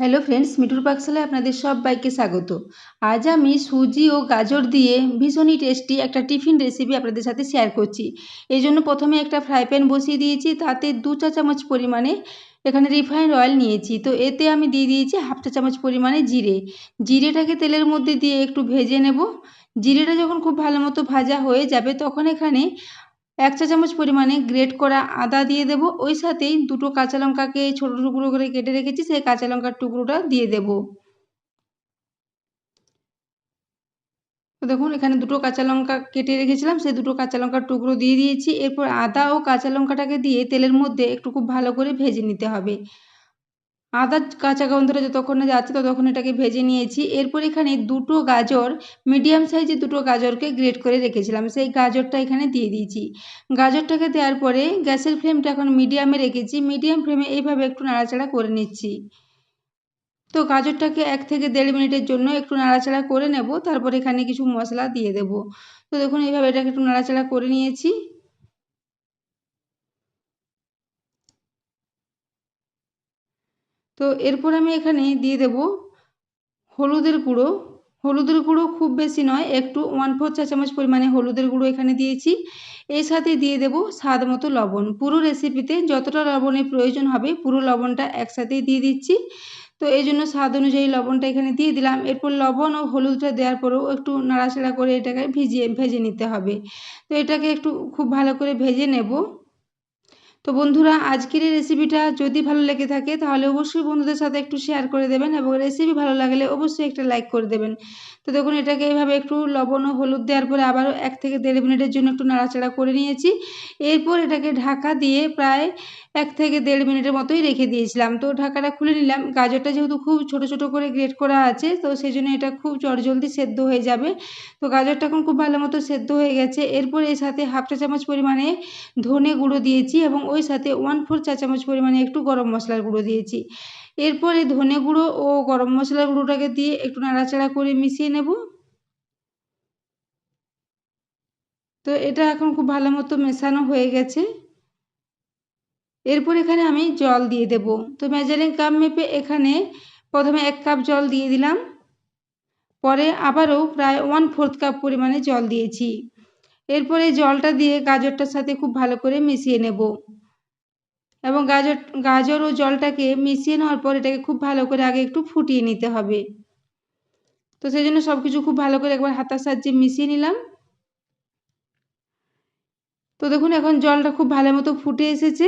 Hello friends মিঠুর পাকশালায় আপনাদের সবাইকে স্বাগত। আজ আমি সুজি ও গাজর দিয়ে ভীষণই টেস্টি একটা টিফিন রেসিপি আপনাদের সাথে শেয়ার করছি। এই জন্য প্রথমে একটা ফ্রাই প্যান বসিয়ে দিয়েছি, তাতে দু চা চামচ পরিমাণে এখানে রিফাইন্ড অয়েল নিয়েছি। তো এতে আমি দিয়ে দিয়েছি হাফ চা চামচ পরিমাণে জিরে। জিরেটাকে তেলের মধ্যে দিয়ে একটু ভেজে নেব। জিরেটা যখন খুব ভালো মতো ভাজা হয়ে যাবে, তখন এখানে এক চা চামচ পরিমাণে গ্রেট করা আদা দিয়ে দেব। ওই সাথেই দুটো কাঁচা লঙ্কাকে ছোটো টুকরো করে কেটে রেখেছি, সেই কাঁচা লঙ্কার টুকরোটা দিয়ে দেব। দেখুন, এখানে দুটো কাঁচা লঙ্কা কেটে রেখেছিলাম, সেই দুটো কাঁচা লঙ্কার টুকরো দিয়ে দিয়েছি। এরপর আদা ও কাঁচা লঙ্কাটাকে দিয়ে তেলের মধ্যে একটু খুব ভালো করে ভেজে নিতে হবে। আদা কাঁচা গন্ধটা যতক্ষণ না যাচ্ছে ততক্ষণ এটাকে ভেজে নিয়েছি। এরপর এখানে দুটো গাজর, মিডিয়াম সাইজের দুটো গাজরকে গ্রেট করে রেখেছিলাম। সেই গাজরটা এখানে দিয়ে দিয়েছি। গাজরটাকে দেওয়ার পরে গ্যাসের ফ্লেমটা এখন মিডিয়ামে রেখেছি। মিডিয়াম ফ্লেমে এইভাবে একটু নাড়াচাড়া করে নিচ্ছি। তো গাজরটাকে এক থেকে দেড় মিনিটের জন্য একটু নাড়াচাড়া করে নেব। তারপর এখানে কিছু মশলা দিয়ে দেব। তো দেখুন, এইভাবে এটাকে একটু নাড়াচাড়া করে নিয়েছি। তো এরপর আমি এখানে দিয়ে দেব হলুদের গুঁড়ো। হলুদের গুঁড়ো খুব বেশি নয়, একটু ওয়ান ফোর চা চামচ পরিমাণে হলুদের গুঁড়ো এখানে দিয়েছি। এর সাথে দিয়ে দেব স্বাদ মতো লবণ। পুরো রেসিপিতে যতটা লবণের প্রয়োজন হবে, পুরো লবণটা একসাথেই দিয়ে দিচ্ছি। তো এই জন্য স্বাদ অনুযায়ী লবণটা এখানে দিয়ে দিলাম। এরপর লবণ ও হলুদটা দেওয়ার পরেও একটু নাড়াচাড়া করে এটাকে ভিজিয়ে, ভেজে নিতে হবে। তো এটাকে একটু খুব ভালো করে ভেজে নেব। তো বন্ধুরা, আজকের এই রেসিপিটা যদি ভালো লেগে থাকে, তাহলে অবশ্যই বন্ধুদের সাথে একটু শেয়ার করে দেবেন এবং রেসিপি ভালো লাগলে অবশ্যই একটা লাইক করে দেবেন। তো দেখুন, এটাকে এইভাবে একটু লবণ ও হলুদ দেওয়ার পরে আবারও এক থেকে দেড় মিনিটের জন্য একটু নাড়াচাড়া করে নিয়েছি। এরপর এটাকে ঢাকা দিয়ে প্রায় এক থেকে দেড় মিনিটের মতোই রেখে দিয়েছিলাম। তো ঢাকাটা খুলে নিলাম। গাজরটা যেহেতু খুব ছোট ছোট করে গ্রেট করা আছে, তো সেই জন্য এটা খুব চটজলদি সেদ্ধ হয়ে যাবে। তো গাজরটা এখন খুব ভালো মতো সেদ্ধ হয়ে গেছে। এরপর এর সাথে হাফ চা চামচ পরিমাণে ধনে গুঁড়ো দিয়েছি এবং ওই সাথে ওয়ান ফোর চা চামচ পরিমাণে একটু গরম মশলার গুঁড়ো দিয়েছি। এরপরে ধনে গুঁড়ো ও গরম মশলার গুঁড়োটাকে দিয়ে একটু নাড়াচাড়া করে মিশিয়ে নেব। তো এটা এখন খুব ভালো মতো মেশানো হয়ে গেছে। এরপর এখানে আমি জল দিয়ে দেব। তো মেজারিং কাপ মেপে এখানে প্রথমে এক কাপ জল দিয়ে দিলাম। পরে আবারও প্রায় ওয়ান ফোর্থ কাপ পরিমাণে জল দিয়েছি। এরপরে জলটা দিয়ে গাজরটার সাথে খুব ভালো করে মিশিয়ে নেব। এবং গাজর গাজর ও জলটাকে মিশিয়ে নেওয়ার পর এটাকে খুব ভালো করে আগে একটু ফুটিয়ে নিতে হবে। তো সেই জন্য সব কিছু খুব ভালো করে একবার হাতার সাহায্যে মিশিয়ে নিলাম। তো দেখুন, এখন জলটা খুব ভালো মতো ফুটে এসেছে।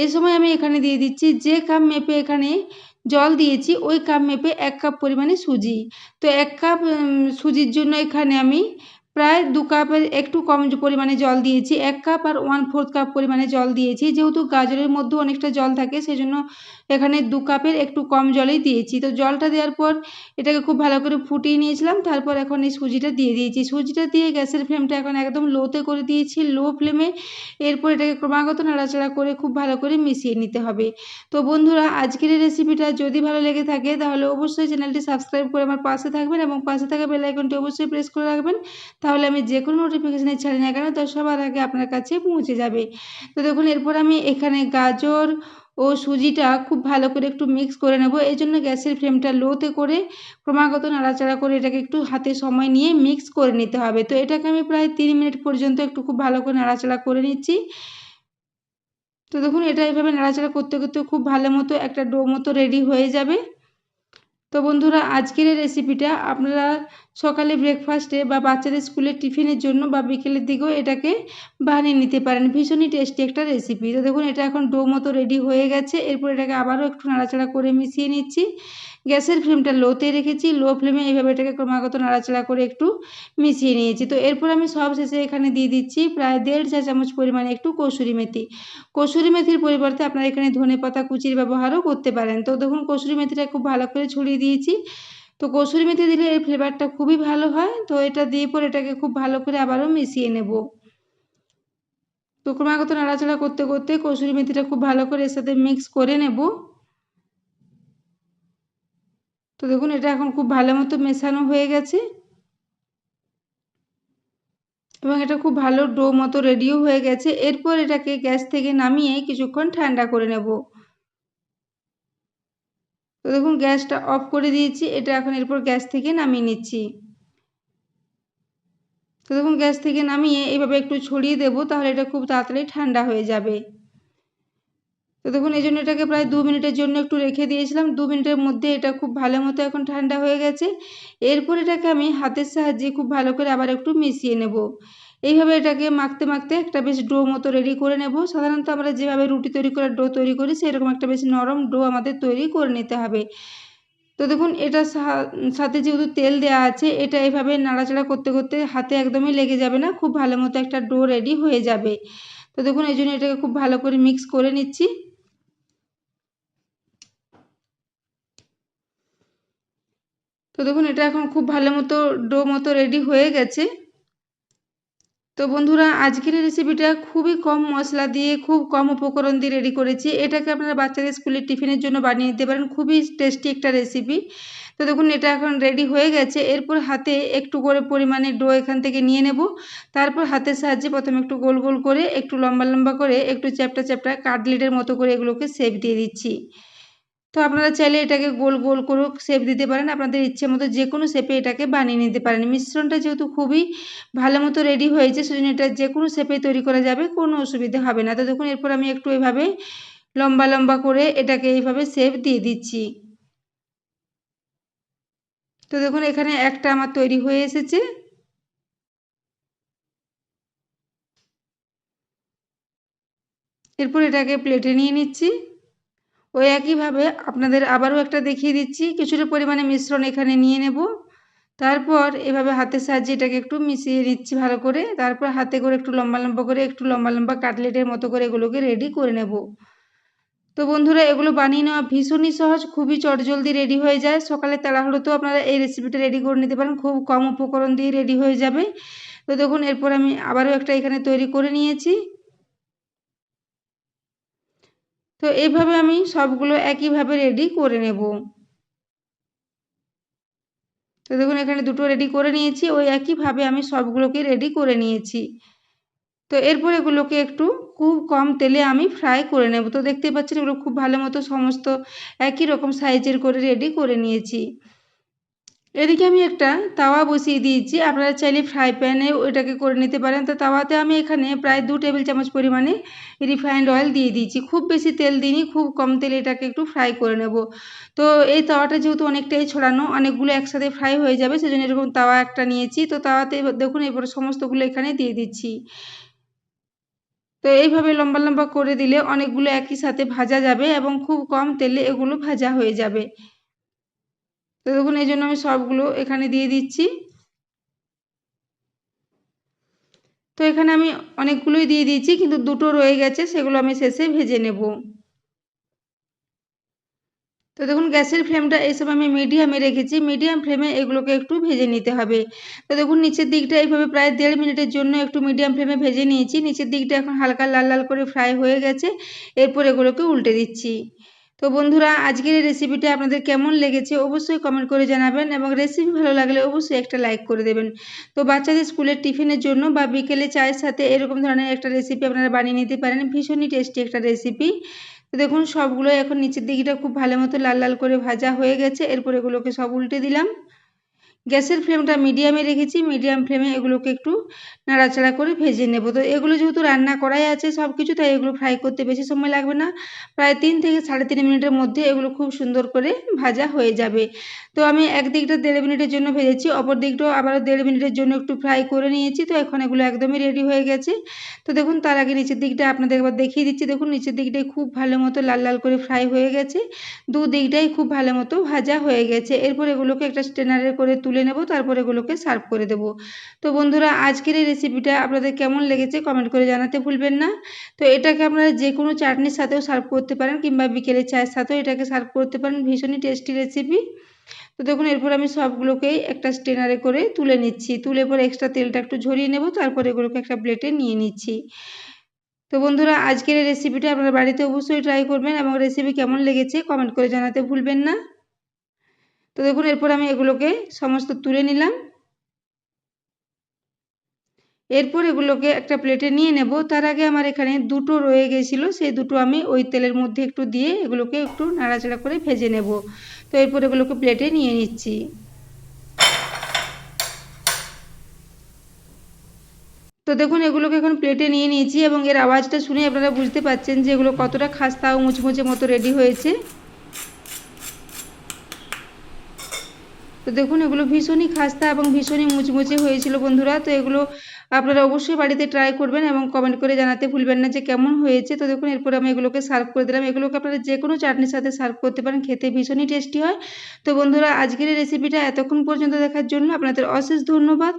এই সময় আমি এখানে দিয়ে দিচ্ছি যে কাপ মেপে এখানে জল দিয়েছি, ওই কাপ মেপে এক কাপ পরিমাণে সুজি। তো এক কাপ সুজির জন্য এখানে আমি প্রায় দু কাপের একটু কম পরিমাণে জল দিয়েছি। এক কাপ আর ওয়ান ফোর্থ কাপ পরিমাণে জল দিয়েছি। যেহেতু গাজরের মধ্যেও অনেকটা জল থাকে সেই জন্য এখানে দু কাপের একটু কম জলেই দিয়েছি। তো জলটা দেওয়ার পর এটাকে খুব ভালো করে ফুটিয়ে নিয়েছিলাম। তারপর এখন এই সুজিটা দিয়ে দিয়েছি। সুজিটা দিয়ে গ্যাসের ফ্লেমটা এখন একদম লোতে করে দিয়েছি। লো ফ্লেমে এরপর এটাকে ক্রমাগত নাড়াচাড়া করে খুব ভালো করে মিশিয়ে নিতে হবে। তো বন্ধুরা, আজকের এই রেসিপিটা যদি ভালো লেগে থাকে, তাহলে অবশ্যই চ্যানেলটি সাবস্ক্রাইব করে আমার পাশে থাকবেন এবং পাশে থাকা বেল আইকনটি অবশ্যই প্রেস করে রাখবেন। তাহলে আমি যে কোনো নোটিফিকেশানে ছাড়ি না কেন, তো সবার আগে আপনার কাছে পৌঁছে যাবে। তো দেখুন, এরপর আমি এখানে গাজর ও সুজিটা খুব ভালো করে একটু মিক্স করে নেব। এই জন্য গ্যাসের ফ্লেমটা লোতে করে ক্রমাগত নাড়াচাড়া করে এটাকে একটু হাতে সময় নিয়ে মিক্স করে নিতে হবে। তো এটাকে আমি প্রায় তিন মিনিট পর্যন্ত একটু খুব ভালো করে নাড়াচাড়া করে নিচ্ছি। তো দেখুন, এটা এভাবে নাড়াচাড়া করতে করতে খুব ভালো মতো একটা ডো মতো রেডি হয়ে যাবে। তো বন্ধুরা, আজকের রেসিপিটা আপনারা সকালে ব্রেকফাস্টে বা বাচ্চাদের স্কুলের টিফিনের জন্য বা বিকেলের দিকেও এটাকে বানিয়ে নিতে পারেন। ভীষণই টেস্টি একটা রেসিপি তো দেখুন, এটা এখন ডো মতো রেডি হয়ে গেছে। এরপর এটাকে আবারও একটু নাড়াচাড়া করে মিশিয়ে নিচ্ছি। গ্যাসের ফ্লেমটা লোতে রেখেছি, লো ফ্লেমে এইভাবে এটাকে ক্রমাগত নাড়াচাড়া করে একটু মিশিয়ে নিয়েছি। তো এরপর আমি সব শেষে এখানে দিয়ে দিচ্ছি প্রায় দেড় চা চামচ পরিমাণে একটু কসুরি মেথি। কসুরি মেথির পরিবর্তে আপনারা এখানে ধনে পাতা কুচির ব্যবহারও করতে পারেন। তো দেখুন, কসুরি মেথিটা খুব ভালো করে ছড়িয়ে দিয়েছি। তো কসুরি মেথি দিলে এর ফ্লেভারটা খুবই ভালো হয়। তো এটা দিয়ে পর এটাকে খুব ভালো করে আবারও মিশিয়ে নেব। তো ক্রমাগত নাড়াচাড়া করতে করতে কসুরি মেথিটা খুব ভালো করে এর সাথে মিক্স করে নেব। তো দেখুন, এটা এখন খুব ভালো মতো মেশানো হয়ে গেছে। এবং এটা খুব ভালো ডো মতো রেডিও হয়ে গেছে। এরপর এটাকে গ্যাস থেকে নামিয়ে কিছুক্ষণ ঠান্ডা করে নেব। তো দেখুন, গ্যাসটা অফ করে দিয়েছি। এটা এখন এরপর গ্যাস থেকে নামিয়ে নিচ্ছি। তো দেখুন, গ্যাস থেকে নামিয়ে এইভাবে একটু ছড়িয়ে দেবো, তাহলে এটা খুব তাড়াতাড়ি ঠান্ডা হয়ে যাবে। তো দেখুন এই জন্য এটাকে প্রায় দু মিনিটের জন্য একটু রেখে দিয়েছিলাম। দু মিনিটের মধ্যে এটা খুব ভালো মতো এখন ঠান্ডা হয়ে গেছে। এরপর এটাকে আমি হাতের সাহায্যে খুব ভালো করে আবার একটু মিশিয়ে নেব। এইভাবে এটাকে মাখতে মাখতে একটা বেশ ডো মতো রেডি করে নেব। সাধারণত আমরা যেভাবে রুটি তৈরি করার ডো তৈরি করি, সেরকম একটা বেশ নরম ডো আমাদের তৈরি করে নিতে হবে। তো দেখুন, এটা সাথে যেহেতু তেল দেওয়া আছে, এটা এভাবে নাড়াচাড়া করতে করতে হাতে একদমই লেগে যাবে না। খুব ভালো মতো একটা ডো রেডি হয়ে যাবে। তো দেখুন, এই জন্য এটাকে খুব ভালো করে মিক্স করে নিচ্ছি। তো দেখুন, এটা এখন খুব ভালো মতো ডো মতো রেডি হয়ে গেছে। তো বন্ধুরা, আজকের রেসিপিটা খুবই কম মশলা দিয়ে, খুব কম উপকরণ দিয়ে রেডি করেছি। এটাকে আপনারা বাচ্চাদের স্কুলের টিফিনের জন্য বানিয়ে নিতে পারেন। খুবই টেস্টি একটা রেসিপি তো দেখুন, এটা এখন রেডি হয়ে গেছে। এরপর হাতে একটু করে পরিমাণে ডো এখান থেকে নিয়ে নেব। তারপর হাতের সাহায্যে প্রথমে একটু গোল গোল করে, একটু লম্বা লম্বা করে, একটু চ্যাপটা চ্যাপটা কাটলেটের মতো করে এগুলোকে সেপ দিয়ে দিচ্ছি। তো আপনারা চাইলে এটাকে গোল গোল করেও শেপ দিতে পারেন। আপনাদের ইচ্ছে মতো যে কোনো শেপে এটাকে বানিয়ে নিতে পারেন। মিশ্রণটা যেহেতু খুবই ভালো মতো রেডি হয়েছে সেজন্য এটা যে কোনো শেপে তৈরি করা যাবে, কোনো অসুবিধা হবে না। তো দেখুন, এরপর আমি একটু এভাবে লম্বা লম্বা করে এটাকে এইভাবে শেপ দিয়ে দিচ্ছি। তো দেখুন, এখানে একটা আমার তৈরি হয়ে এসেছে। এরপর এটাকে প্লেটে নিয়ে নিচ্ছি। ওই একইভাবে আপনাদের আবারও একটা দেখিয়ে দিচ্ছি। কিছুটা পরিমাণে মিশ্রণ এখানে নিয়ে নেব। তারপর এভাবে হাতের সাহায্যে এটাকে একটু মিশিয়ে নিচ্ছি ভালো করে। তারপর হাতে করে একটু লম্বা লম্বা করে, একটু লম্বা লম্বা কাটলেটের মতো করে এগুলোকে রেডি করে নেব। তো বন্ধুরা, এগুলো বানিয়ে নেওয়া ভীষণই সহজ, খুবই চটজলদি রেডি হয়ে যায়। সকালে তাড়াহুড়োতেও আপনারা এই রেসিপিটা রেডি করে নিতে পারেন। খুব কম উপকরণ দিয়ে রেডি হয়ে যাবে। তো দেখুন, এরপর আমি আবারও একটা এখানে তৈরি করে নিয়েছি। তো এইভাবে আমি সবগুলো একইভাবে রেডি করে নেব। তো দেখুন, এখানে দুটো রেডি করে নিয়েছি। ওই একইভাবে আমি সবগুলোকে রেডি করে নিয়েছি। তো এরপর এগুলোকে একটু খুব কম তেলে আমি ফ্রাই করে নেব। তো দেখতে পাচ্ছেন, এগুলো খুব ভালো মতো সমস্ত একই রকম সাইজের করে রেডি করে নিয়েছি। এদিকে আমি একটা তাওয়া বসিয়ে দিয়েছি। আপনারা চাইলে ফ্রাই প্যানে ওইটাকে করে নিতে পারেন। তো তাওয়াতে আমি এখানে প্রায় দু টেবিল চামচ পরিমাণে রিফাইন্ড অয়েল দিয়ে দিয়েছি। খুব বেশি তেল দিইনি, খুব কম তেলে এটাকে একটু ফ্রাই করে নেব। তো এই তাওয়াটা যেহেতু অনেকটাই ছড়ানো, অনেকগুলো একসাথে ফ্রাই হয়ে যাবে, সেজন্য এরকম তাওয়া একটা নিয়েছি। তো তাওয়াতে দেখুন, এরপরে সমস্তগুলো এখানে দিয়ে দিচ্ছি। তো এইভাবে লম্বা লম্বা করে দিলে অনেকগুলো একই সাথে ভাজা যাবে এবং খুব কম তেলে এগুলো ভাজা হয়ে যাবে। তো দেখুন, এই জন্য আমি সবগুলো এখানে দিয়ে দিচ্ছি। তো এখানে আমি অনেকগুলোই দিয়ে দিয়েছি, কিন্তু দুটো রয়ে গেছে, সেগুলো আমি শেষে ভেজে নেব। তো দেখুন, গ্যাসের ফ্লেমটা এইসব আমি মিডিয়ামে রেখেছি। মিডিয়াম ফ্লেমে এগুলোকে একটু ভেজে নিতে হবে। তো দেখুন, নিচের দিকটা এইভাবে প্রায় দেড় মিনিটের জন্য একটু মিডিয়াম ফ্লেমে ভেজে নিয়েছি। নিচের দিকটা এখন হালকা লাল লাল করে ফ্রাই হয়ে গেছে। এরপর এগুলোকে উল্টে দিচ্ছি। তো বন্ধুরা, আজকের এই রেসিপিটা আপনাদের কেমন লেগেছে অবশ্যই কমেন্ট করে জানাবেন এবং রেসিপি ভালো লাগলে অবশ্যই একটা লাইক করে দেবেন। তো বাচ্চাদের স্কুলের টিফিনের জন্য বা বিকেলে চায়ের সাথে এরকম ধরনের একটা রেসিপি আপনারা বানিয়ে নিতে পারেন। ভীষণই টেস্টি একটা রেসিপি তো দেখুন, সবগুলো এখন নিচের দিকটা খুব ভালো মতো লাল লাল করে ভাজা হয়ে গেছে। এরপর এগুলোকে সব উল্টে দিলাম। গ্যাসের ফ্লেমটা মিডিয়ামে রেখেছি, মিডিয়াম ফ্লেমে এগুলোকে একটু নাড়াচাড়া করে ভেজে নেব। তো এগুলো যেহেতু রান্না করাই আছে সব কিছু তাই এগুলো ফ্রাই করতে বেশি সময় লাগবে না। প্রায় তিন থেকে সাড়ে তিন মিনিটের মধ্যে এগুলো খুব সুন্দর করে ভাজা হয়ে যাবে। তো আমি এক দিকটা দেড় মিনিটের জন্য ভেজেছি, অপর দিকটাও আবারও দেড় মিনিটের জন্য একটু ফ্রাই করে নিয়েছি। তো এখন এগুলো একদমই রেডি হয়ে গেছে। তো দেখুন, তার আগে নিচের দিকটা আপনাদের একবার দেখিয়ে দিচ্ছি। দেখুন, নিচের দিকটাই খুব ভালো মতো লাল লাল করে ফ্রাই হয়ে গেছে। দু দিকটাই খুব ভালো মতো ভাজা হয়ে গেছে। এরপর এগুলোকে একটা স্টেনারে করে তুলে নেব, তারপর এগুলোকে সার্ভ করে দেব। তো বন্ধুরা, আজকের এই রেসিপিটা আপনাদের কেমন লেগেছে কমেন্ট করে জানাতে ভুলবেন না। তো এটাকে আপনারা যে কোনো চাটনির সাথেও সার্ভ করতে পারেন কিংবা বিকেলের চায়ের সাথেও এটাকে সার্ভ করতে পারেন। ভীষণই টেস্টি রেসিপি তো দেখুন, এরপর আমি সবগুলোকেই একটা স্টেনারে করে তুলে নিচ্ছি। তুলে পরে এক্সট্রা তেলটা একটু ঝরিয়ে নেব, তারপর এগুলোকে একটা প্লেটে নিয়ে নিচ্ছি। তো বন্ধুরা, আজকের এই রেসিপিটা আপনারা বাড়িতে অবশ্যই ট্রাই করবেন এবং রেসিপি কেমন লেগেছে কমেন্ট করে জানাতে ভুলবেন না। তো দেখুন, এরপর আমি এগুলোকে সমস্ত তুলে নিলাম। এরপর এগুলোকে একটা প্লেটে নিয়ে নেব। তার আগে আমার এখানে দুটো রয়ে গেছিল। সেই দুটো আমি ওই তেলের মধ্যে একটু দিয়ে এগুলোকে একটু নাড়াচাড়া করে ভেজে নেব। তো এরপর এগুলোকে প্লেটে নিয়ে নিচ্ছি। তো দেখুন, এগুলোকে এখন প্লেটে নিয়ে নিয়েছি এবং এর আওয়াজটা শুনে আপনারা বুঝতে পারছেন যে এগুলো কতটা খাস্তা ও মুচমুচে মতো রেডি হয়েছে। তো দেখুন, এগুলো ভীষণই খাস্তা এবং ভীষণই মুচমুচে হয়েছিল বন্ধুরা। তো এগুলো আপনারা অবশ্যই বাড়িতে ট্রাই করবেন এবং কমেন্ট করে জানাতে ভুলবেন না যে কেমন হয়েছে। তো দেখুন, এরপর আমি এগুলোকে সার্ভ করে দিলাম। এগুলোকে আপনারা যে কোনো চাটনির সাথে সার্ভ করতে পারেন, খেতে ভীষণই টেস্টি হয়। তো বন্ধুরা, আজকের রেসিপিটা এতক্ষণ পর্যন্ত দেখার জন্য আপনাদের অশেষ ধন্যবাদ।